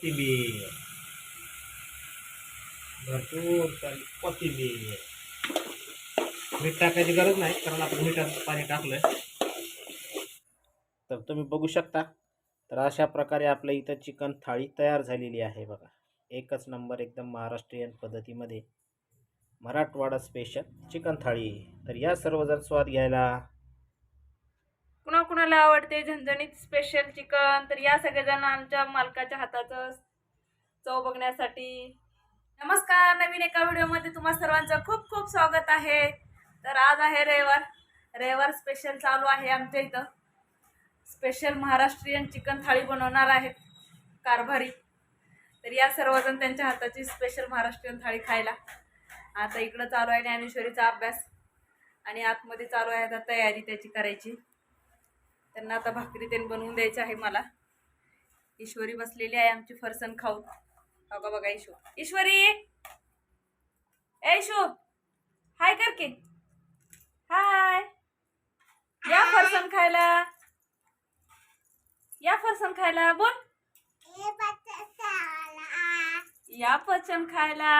कोथिंबीर. भरपूर सारी कोथिंबीर. मीठ टाकायची गरज नाही कारण आपण मिठाचं पाणी टाकलंय. तर तुम्ही बघू शकता तर अशा प्रकारे आपल्या इथं चिकन थाळी तयार झालेली आहे बघा. एकच नंबर एकदम महाराष्ट्रीयन पद्धतीमध्ये मराठवाडा स्पेशल चिकन थाळी. तर या सर्वजण स्वाद घ्यायला कोणाला आवडते? झणझणीत स्पेशल चिकन तर या सगळेजण आमच्या मालकाच्या हाताचं चव बघण्यासाठी. नमस्कार नवीन एका व्हिडिओमध्ये तुम्हा सर्वांचं खूप खूप स्वागत आहे. तर आज आहे रविवार. रविवार स्पेशल चालू आहे आमच्या इथं. स्पेशल महाराष्ट्रीयन चिकन थाळी बनवणार आहेत कारभारी. तर या सर्वजण त्यांच्या हाताची स्पेशल महाराष्ट्रीयन थाळी खायला. आता इकडं चालू आहे ज्ञानेश्वरीचा अभ्यास. आणि आतमध्ये चालू आहे आता तयारी त्याची करायची. त्यांना आता भाकरी त्यांनी बनवून द्यायची आहे मला. ईश्वरी बसलेली आहे आमची फरसन खाऊन. बघा बघा ईशू. ईश्वरी! ईशू! हाय कर की. हाय. या फरसन खायला. या फरसन खायला बोल. या फरसन खायला.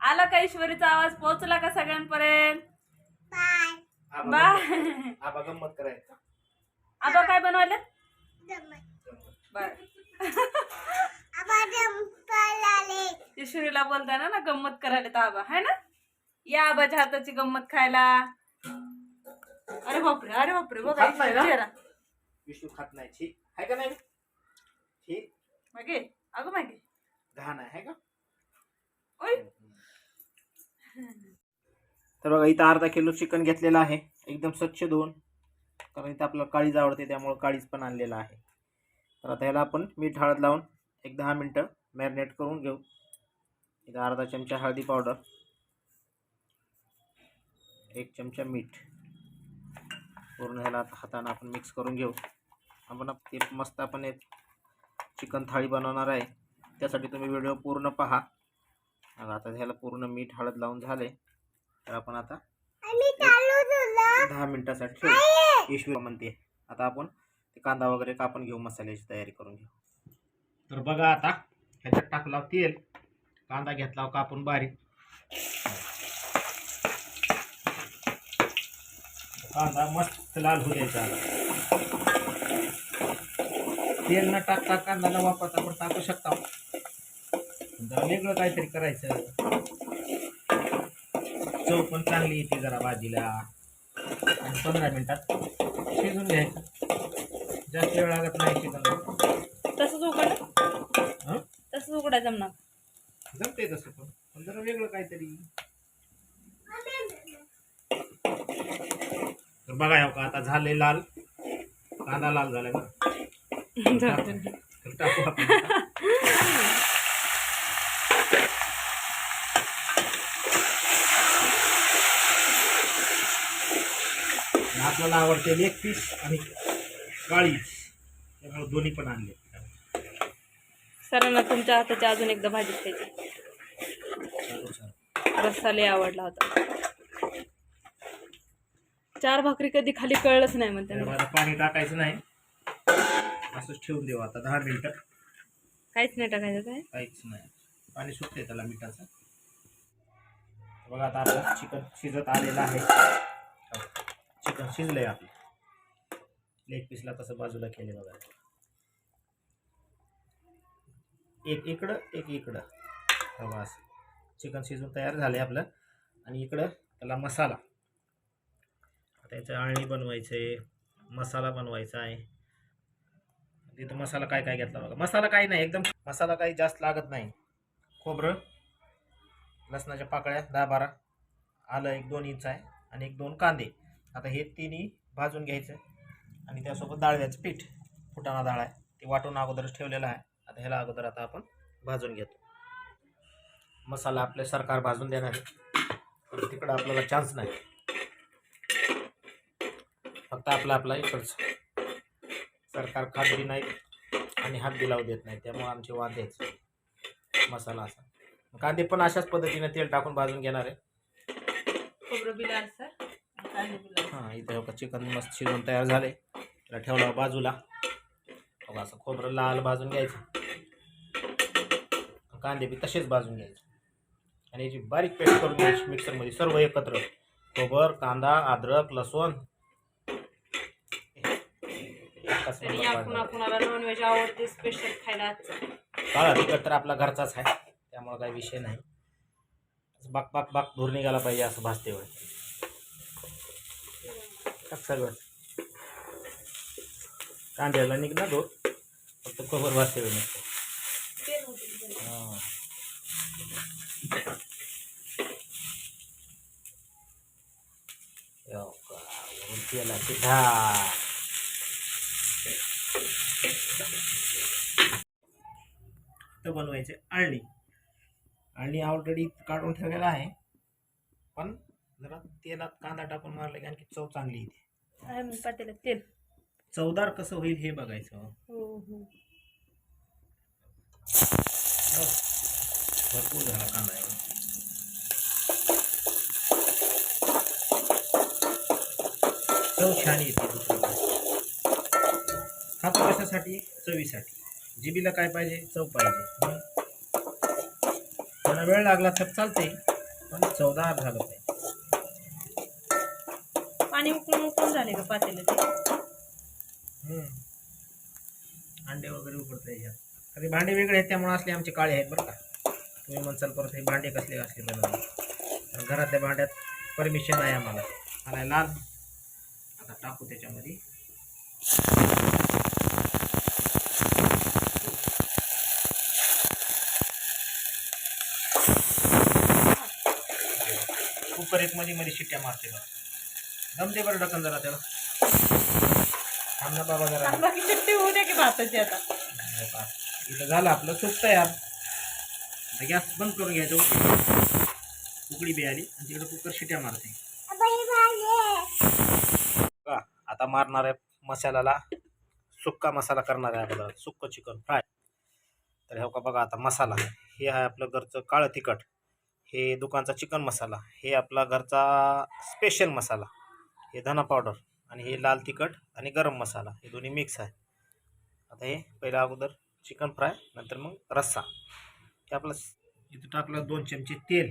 आला का ईश्वरीचा आवाज? पोहोचला का सगळ्यांपर्यंत? बाय. आबा गंमत करायचा आता काय बनवलं बर. ईश्वरीला बोलताना ना गंमत करायला तर आबा है ना? या आबाच्या हाताची गंमत खायला. अरे बापरे अरे बापरे बघा खात नाही ना? चेहरा विष्णू खात नाही. छी आहे का नाही? छी. मागे अगं मागे. घाण आहे है का? ओय. तर बघा इथं अर्धा किलो चिकन घेतलेलं आहे. एकदम स्वच्छ धुवून. कारण इथं आपल्याला काळीज आवडते त्यामुळं काळीज पण आणलेलं आहे. तर आता ह्याला आपण मीठ हळद लावून एक दहा मिनटं मॅरिनेट करून घेऊ. इथं अर्धा चमचा हळदी पावडर एक चमचा मीठ. पूर्ण ह्याला आता हातानं आपण मिक्स करून घेऊ. आपण आप- ते मस्त आपण एक चिकन थाळी बनवणार आहे. त्यासाठी तुम्ही व्हिडिओ पूर्ण पहा. आता ह्याला पूर्ण मीठ हळद लावून झाले. तर आपण आता दहा मिनिटासाठी म्हणते. आता आपण ते कांदा वगैरे कापून घेऊ मसाल्याची तयारी करून घेऊ. तर बघा आता ह्याच्यात टाकला तेल कांदा घेतला कापून बारीक. कांदा मस्त लाल होऊ द्यायचा तेल न टाकता कांदा न वापरता आपण टाकू शकता. जरा वेगळं काहीतरी करायचं चव पण चांगली येते जरा भाजीला. आणि पंधरा मिनिटात शिजून घ्यायचं. जास्त वेळ लागत नाही चिकन तसंच उघड? हं? तसंच उघडा जमणार. जमते तसं पण. पण जरा वेगळं काहीतरी. तर बघा हो का आता झाले लाल. कांदा लाल झालाय बरं. तर टाकू आपण आणि आपल्याला आवडते लेग पीस आणि काळीच त्यामुळे दोन्ही पण आणले. सरांना तुमच्या हाताची अजून एकदा भाजी खायची. रस्सा लय आवडला होता. चार भाकरी कधी खाली कळलंच नाही म्हणते पाणी टाकायचं नाही. असंच ठेवून देऊ आता दहा मिनिटं. काहीच नाही टाकायचं काय? काहीच नाही. पाणी सुटते त्याला मिठाचं. बघा आता आपलं चिकन शिजत आलेलं आहे. चिकन शिजलंय आपलं. लेग पीसला कसं बाजूला केले बघा. एक इकडं एक इकडं. हो असं. चिकन शिजून तयार झालं आहे आपलं. आणि इकडं त्याला मसाला. आता याचं आळणी बनवायचं आहे मसाला बनवायचा आहे. तिथं मसाला काय काय घेतला बघा. मसाला काही नाही. एकदम मसाला काही जास्त लागत नाही. खोबरं लसणाच्या पाकळ्या दहा बारा आलं एक दोन इंच आहे. आणि एक दोन कांदे. आता हे तिन्ही भाजून घ्यायचं. आणि त्यासोबत डाळव्याचं पीठ. फुटाणा डाळ आहे. ते वाटून अगोदरच ठेवलेलं आहे. आता ह्याला अगोदर आता आपण भाजून घेतो. मसाला आपले सरकार भाजून देणार आहे. तिकडं आपल्याला चान्स नाही. फक्त आपला आपला इकडचं. सरकार खात बी नाही आणि हात बी लावू देत नाही. त्यामुळे आमचे वांदे मसाला असा. कांदे पण अशाच पद्धतीने तेल टाकून भाजून घेणार आहे खोबरं बिल सर कांदे बिल हां इथं हो चिकन मस्त शिजून तयार झाले. त्याला ठेवला बाजूला. बघा असं खोबरं लाल भाजून घ्यायचं. कांदे बी तसेच भाजून घ्यायचे. आणि याची बारीक पेस्ट करून घ्यायची मिक्सरमध्ये सर्व एकत्र. खोबर कांदा अद्रक लसूण. कुणाला नॉनव्हेज आवडते स्पेशल खायला आजचं काळा तिखट तर आपला घरचाच आहे. त्यामुळे काही विषय नाही. बाक बाक बाक धूर निघाला पाहिजे असं भासते होय टाक सगळं. कांद्याला निघणार धूर फक्त खबर भासते होय हा. तर बनवायचे आणि आळणी ऑलरेडी काढून ठेवलेला आहे. पण जरा तेलात कांदा टाकून मारलं की आणखी चव चांगली येते. आहे मग पातेल्यात तेल? चवदार कसं होईल हे बघायचं. हो हो. हो. भरपूर झाला कांदा आहे चव छान येते दुसरी गोष्ट. खातो कशासाठी? चवीसाठी. जिबीला काय पाहिजे? चव पाहिजे. हं. थोडा वेळ लागला तर चालते पण चवदार झालं पाहिजे. पाणी उकळून उकळून झाले का पातेल्यात ते? अंडे वगैरे उकडता याच्यात भांडे वेगळे आहेत त्यामुळे असले आमचे काळे आहेत बरं का. तुम्ही म्हणसाल परत हे भांडे कसले असले बनवले. घरातल्या भांड्यात परमिशन आहे आम्हाला. मला लाल. आता टाकू त्याच्यामध्ये. कुकर एक मध्ये मध्ये शिट्ट्या मारते बघा. दम दे बरं ढकन जरा त्याला. थांब ना बाबा जरा. बाकी चिट्टी होऊ द्या की भाताची आता. हो का? इथं झालं आपलं सूप तयार आता गॅस बंद करून घ्यायचं बी आली. आणि तिकडे कुकर शिट्या मारते. का आता मारणार आहे मसाल्याला. सुक्का मसाला करणार आहे आपल्याला. सुक्क चिकन फ्राय. तर हे का बघा आता मसाला. हे आहे आपलं घरचं काळं तिखट. हे दुकानचा चिकन मसाला. हे आपला घरचा स्पेशल मसाला. हे धना पावडर आणि हे लाल तिखट आणि गरम मसाला हे दोन्ही मिक्स आहे. आता हे पहिल्या अगोदर चिकन फ्राय नंतर मग रस्सा. हे आपलं इथं टाकलं दोन चमचे तेल.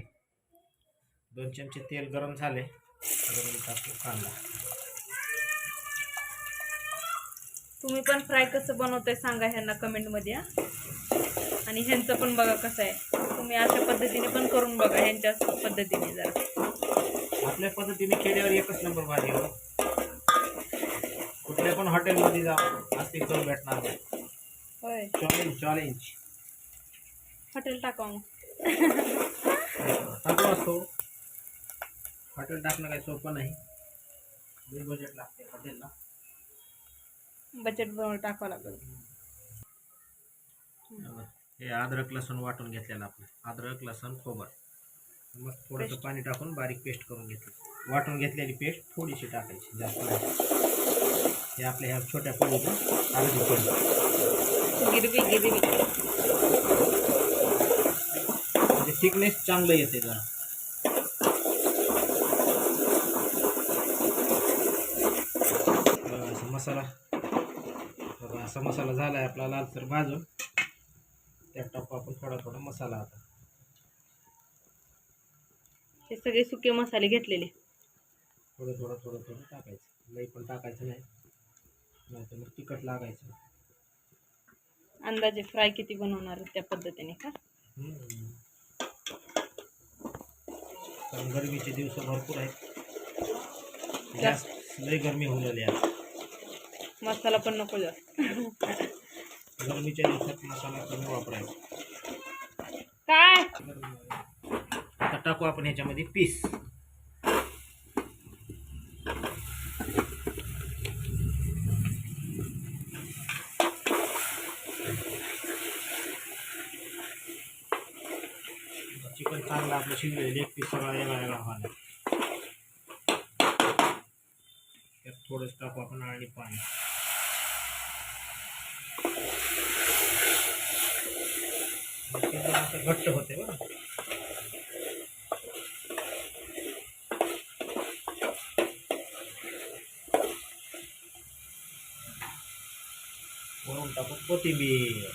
दोन चमचे तेल गरम झाले. त्याच्यामध्ये टाकतो कांदा. तुम्ही पण फ्राय कसं बनवताय सांगा ह्यांना कमेंटमध्ये आणि ह्यांचं पण बघा कसं आहे. तुम्ही अशा पद्धतीने पण करून बघा ह्यांच्या पद्धतीने जरा. आपल्या पद्धतीने केल्यावर एकच नंबर भाजी हो. कुठल्या पण हॉटेलमध्ये जा असते करून भेटणार नाही. होय. चॅलेंज चॅलेंज हॉटेल टाका मग. असतो. हॉटेल टाकणं काही सोपं नाही. लई बजेट लागते हॉटेलला बजेट टाकावं लागेल. हे अद्रक लसूण वाटून घेतलेलं आपलं अद्रक लसूण खोबर. मग थोडंसं. पाणी टाकून बारीक पेस्ट करून घेतली. वाटून घेतलेली पेस्ट थोडीशी टाकायची जास्त नाही. हे आपल्या ह्या छोट्या पळीतून अर्धी पळी गिरवी गिरवी. म्हणजे थिकनेस चांगलं येते जरा. मसाला. असा मसाला झाला आहे आपला लालसर भाजून. त्यात टाकू आपण थोडा थोडा मसाला आता. हे सगळे सुके मसाले घेतलेले. थोडं थोडं थोडं थोडं टाकायचं. लई पण टाकायचं नाही. नाहीतर मग तिखट लागायचं. अंदाजे फ्राय किती बनवणार त्या पद्धतीने का. कारण गरमीचे दिवस भरपूर आहेत. गॅस लई गरमी होऊन आली आहे. मसाला पण नको जास्त. गरमीच्या दिवसात मसाला कमी वापरायचा काय आता टाकू आपण ह्याच्यामध्ये पीस चिकन चांगलं आपलं शिजलेलं एक पीस सगळा वेगळा वेगळा व्हायला त्यात थोडंसं टाकू आपण आणि पाणी मग ते जरा असं घट्ट होते बरं. म्हणून टाकू कोथिंबीर.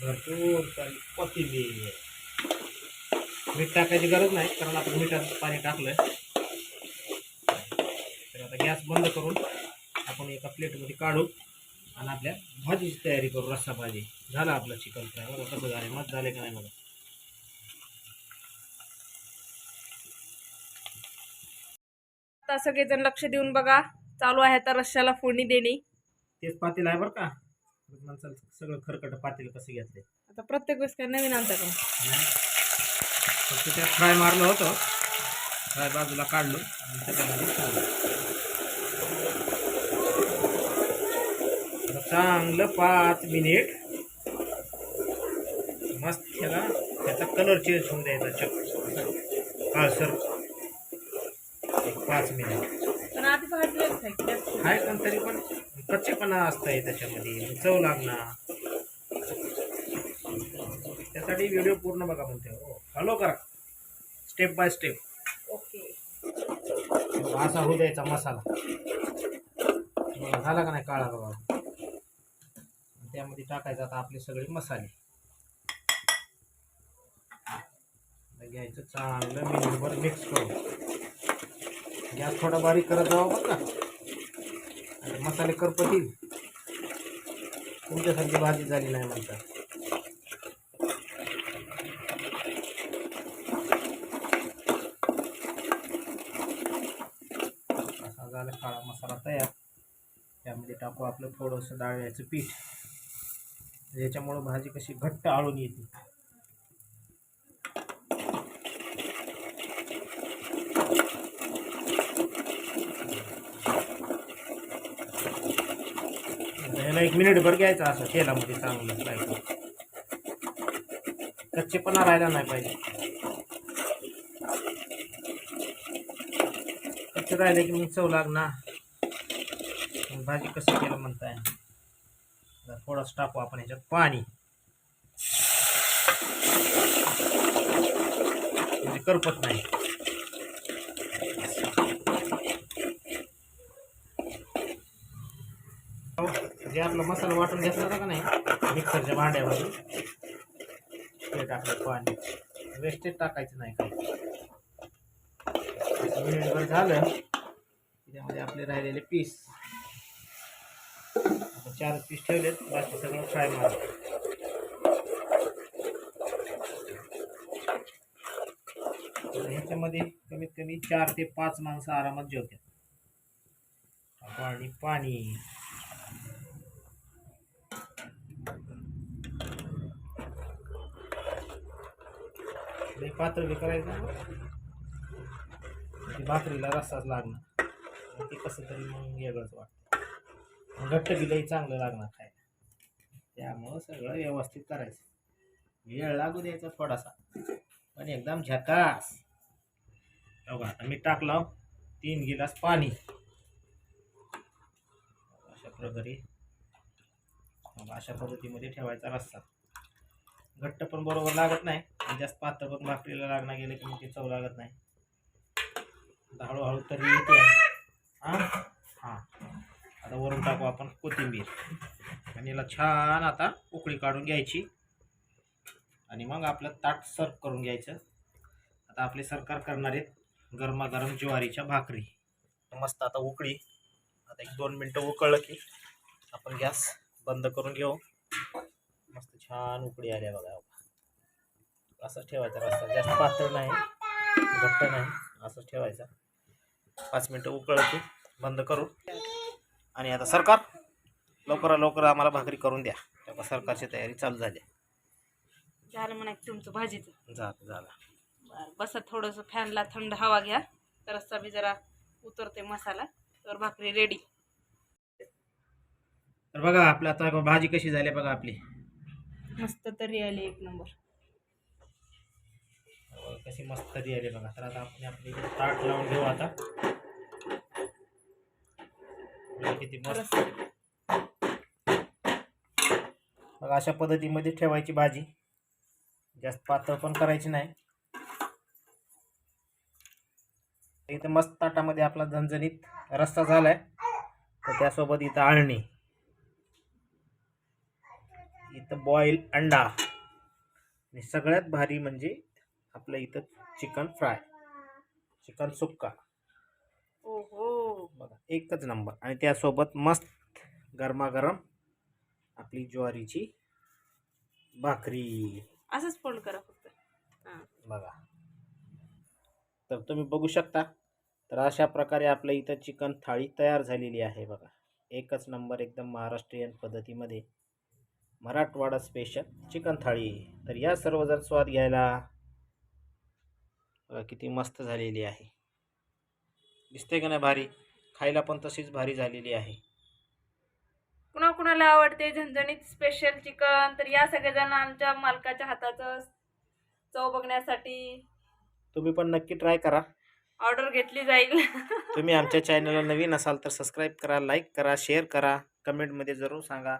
भरपूर सारी कोथिंबीर. मीठ टाकायची गरज नाही कारण आपण मिठाचं पाणी टाकलंय. तर आता गॅस बंद करून आपण एका प्लेटमध्ये काढू. आणि आपल्या भाजीची तयारी करू रस्सा भाजी झालं आपलं चिकन फ्राय बघा कसं झालं मस्त झाले का नाही बघा. आता सगळेजण लक्ष देऊन बघा. चालू आहे आता रश्श्याला फोडणी देणे. तेच पातेल आहे बरं का. माणसाला सगळं खरकट पातेल कसं घेतले आता प्रत्येक वेळेस काय नवीन आणता का? फक्त त्यात फ्राय मारलं होतं. फ्राय बाजूला काढलो आणि त्याच्यामध्ये चांगलं पाच मिनिट. मस्त त्याला त्याचा कलर चेंज होऊन द्यायचा. चक काळसर एक पाच मिनिट. आहे? आहे पण तरी पण कच्चेपणा असतंय त्याच्यामध्ये. चव लागणार. त्यासाठी व्हिडिओ पूर्ण बघा म्हणते हो. फॉलो करा. स्टेप बाय स्टेप ओके असा होऊ द्यायचा मसाला. झाला का नाही काळा बघा त्यामध्ये टाकायचं आता आपले सगळे मसाले. घ्यायचं चांगलं मिनिटभर मिक्स करू गॅस थोडा बारीक करत जावा बघ ना आणि मसाले करपतील. तुमच्यासारखी भाजी झाली नाही म्हणतात. असा झाला काळा मसाला तयार. त्यामध्ये टाकू आपलं थोडंसं डाळ्याचं पीठ. याच्यामुळं भाजी कशी घट्ट आळून येते. आता एक मिनिटभर घ्यायचं असं तेलामध्ये चांगलं पाहिजे कच्चेपणा राहायला नाही पाहिजे. कच्चे राहिले की मग चव लागणार. भाजी कसं केलं म्हणताय? जरा थोडंसं टाकू आपण ह्याच्यात पाणी. म्हणजे करपत नाही. हो, जे आपला मसाला वाटून घेतला होता का नाही मिक्सरच्या भांड्यामध्ये ते टाकलं पाणी. वेस्टेज टाकायचं नाही काही. मिनिटभर झालं. त्यामध्ये आपले राहिलेले पीस. चार पीस ठेवलेत बाकी सगळं फ्राय मार. ह्याच्यामध्ये कमीत कमी चार ते पाच माणसं आरामात जेवतात. आणि पाणी. पात्र बी करायचं भाकरीला रस्साच लागणार. ते कसं तरी मग वेगळंच वाटतं. घट्ट दिलंही चांगलं लागणार खायला त्यामुळं सगळं व्यवस्थित करायचं. वेळ लागू द्यायचा थोडासा. पण एकदम झकास. बघा आता मी टाकलं तीन गिलास पाणी. अशा प्रकारे. मग अशा पद्धतीमध्ये ठेवायचा रस्सा. घट्ट पण बरोबर लागत नाही. आणि जास्त पातळ पण भाकरीला लागणार गेलं की मग ते चव लागत नाही. हळूहळू तरी येते. हां? हां. आता वरून टाकू आपण कोथिंबीर. आणि याला छान आता उकळी काढून घ्यायची. आणि मग आपलं ताट सर्व करून घ्यायचं. आता आपले सरकार करणार आहेत गरमागरम ज्वारीच्या भाकरी. मस्त आता उकळी. आता एक दोन मिनटं उकळलं की आपण गॅस बंद करून घेऊ. मस्त छान उकळी आल्या बघा. असंच ठेवायचा रस्ता. जास्त पातळ नाही. घट्ट नाही. असंच ठेवायचा. पाच मिनटं उकळलं की बंद करू. आणि आता सरकार लवकरात लवकर आम्हाला भाकरी करून द्या. तेव्हा सरकारची तयारी चालू झाली. झालं म्हणा की तुमचं भाजीचं. झालं झालं. बरं बसा थोडंसं फॅनला थंड हवा घ्या. तर रस्सा बी जरा उतरते मसाला तर भाकरी रेडी तर बघा आपलं आता भाजी कशी झाली बघा आपली. मस्त तरी आली एक नंबर. कशी मस्त तरी आली बघा. तर आता आपण आपली ताट लावून घेऊ आता बघा किती मस्त बघा अशा पद्धतीमध्ये ठेवायची भाजी. जास्त पातळ पण करायची नाही. इथं मस्त ताटामध्ये आपला झणझणीत रस्ता झालाय. तर त्यासोबत इथं आळणी. इथं बॉईल अंडा. आणि सगळ्यात भारी म्हणजे आपलं इथं चिकन फ्राय. चिकन सुक्का. बघा एकच नंबर. आणि त्यासोबत मस्त गरमागरम आपली ज्वारीची भाकरी. असंच फोल्ड करा फक्त. हां. बघा. तर तुम्ही बघू शकता तर अशा प्रकारे आपल्या इथं चिकन थाळी तयार झालेली आहे बघा. एकच नंबर एकदम महाराष्ट्रीयन पद्धतीमध्ये. Marathwada special chicken thali. तर या सर्वजण स्वाद घ्यायला बघा किती मस्त झालेली आहे. दिसते का नाही भारी? खायला पण तशीच भारी झालेली आहे. कुणा कुणाला आवडते झणझणीत स्पेशल चिकन तर या सगळेजण आमच्या मालकाच्या हाताचं चव बघण्यासाठी तुम्ही पण नक्की ट्राय करा. ऑर्डर घेतली जाईल. तुम्ही आमच्या चॅनलला नवीन असाल तर सबस्क्राईब करा लाईक करा शेअर करा कमेंटमध्ये जरूर सांगा.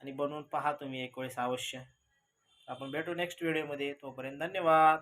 आणि बनवून पहा तुम्ही एक वेळेस अवश्य. आपण भेटू नेक्स्ट व्हिडिओमध्ये तोपर्यंत धन्यवाद.